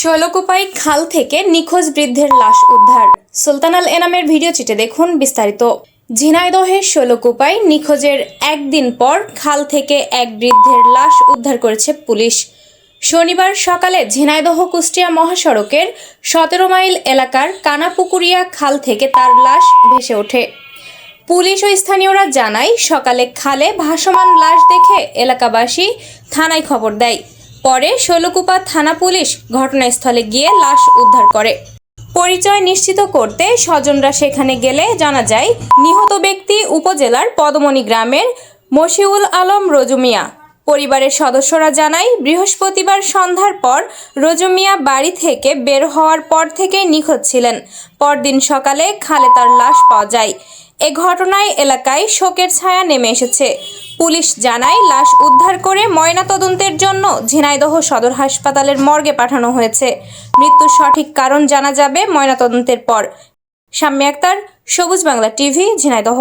শৈলকুপাই খাল থেকে নিখোঁজ বৃদ্ধের লাশ উদ্ধার। সুলতান আল এনামের ভিডিও চিটে দেখুন বিস্তারিত। ঝিনাইদহের শৈলকুপাই নিখোঁজের একদিন পর খাল থেকে এক বৃদ্ধের লাশ উদ্ধার করেছে পুলিশ। শনিবার সকালে ঝিনাইদহ কুষ্টিয়া মহাসড়কের সতেরো মাইল এলাকার কানাপুকুরিয়া খাল থেকে তার লাশ ভেসে ওঠে। পুলিশ ও স্থানীয়রা জানায়, সকালে খালে ভাসমান লাশ দেখে এলাকাবাসী থানায় খবর দেয়। পরে শৈলকুপা থানা পুলিশ ঘটনাস্থলে গিয়ে লাশ উদ্ধার করে। পরিচয় নিশ্চিত করতে স্বজনরা সেখানে গেলে জানা যায়, নিহত ব্যক্তি উপজেলার পদমণি গ্রামের মশিউল আলম রজুমিয়া। পরিবারের সদস্যরা জানায়, বৃহস্পতিবার সন্ধ্যার পর রজুমিয়া বাড়ি থেকে বের হওয়ার পর থেকে নিখোঁজ ছিলেন। পরদিন সকালে খালে তার লাশ পাওয়া যায়। এ ঘটনায় এলাকায় শোকের ছায়া নেমে এসেছে। পুলিশ জানায়, লাশ উদ্ধার করে ময়নাতদন্তের জন্য ঝিনাইদহ সদর হাসপাতালের মর্গে পাঠানো হয়েছে। মৃত্যুর সঠিক কারণ জানা যাবে ময়নাতদন্তের পর। সাম্য আক্তার, সবুজ বাংলা টিভি, ঝিনাইদহ।